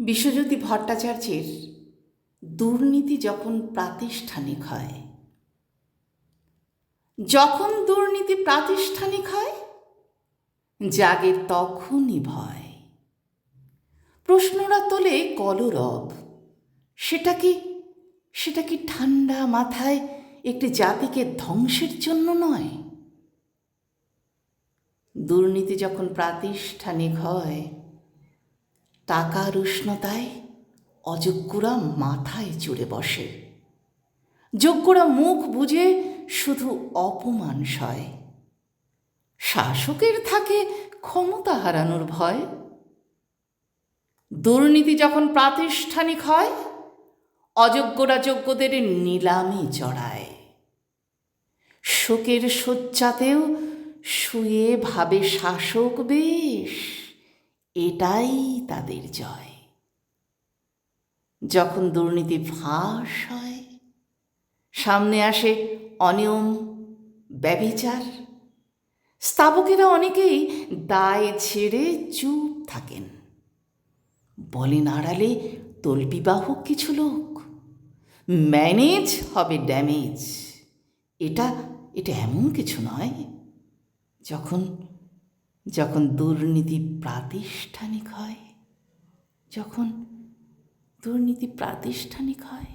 বিশ্বজ্যোতি ভট্টাচার্যের দুর্নীতি যখন প্রাতিষ্ঠানিক হয়, যখন দুর্নীতি প্রাতিষ্ঠানিক হয়, জাগে তখনই ভয়। প্রশ্নরা তোলে কলরব। সেটা কি সেটা কি ঠান্ডা মাথায় একটি জাতিকে ধ্বংসের জন্য নয়? দুর্নীতি যখন প্রাতিষ্ঠানিক হয় টাকার উষ্ণতায় অযোগ্যরা মাথায় চড়ে বসে। যোগ্যরা মুখ বুঝে শুধু অপমান সয়। শাসকের থাকে ক্ষমতা হারানোর ভয়। দুর্নীতি যখন প্রাতিষ্ঠানিক হয়, অযোগ্যরা যোগ্যদের নিলামে চড়ায় শোকের শয্যাতেও শুয়ে ভাবে শাসক বেশ। এটাই তাদের জয়। যখন দুর্নীতি ফাঁস হয়, সামনে আসে অনিয়ম ব্যভিচার স্থাপকেরা অনেকেই দায় ছেড়ে চুপ থাকেন। বলেন আড়ালে তল্পিবাহক কিছু লোক। ম্যানেজ হবে ড্যামেজ। এটা এটা এমন কিছু নয়। যখন যখন দুর্নীতি প্রাতিষ্ঠানিক হয় যখন দুর্নীতি প্রাতিষ্ঠানিক হয়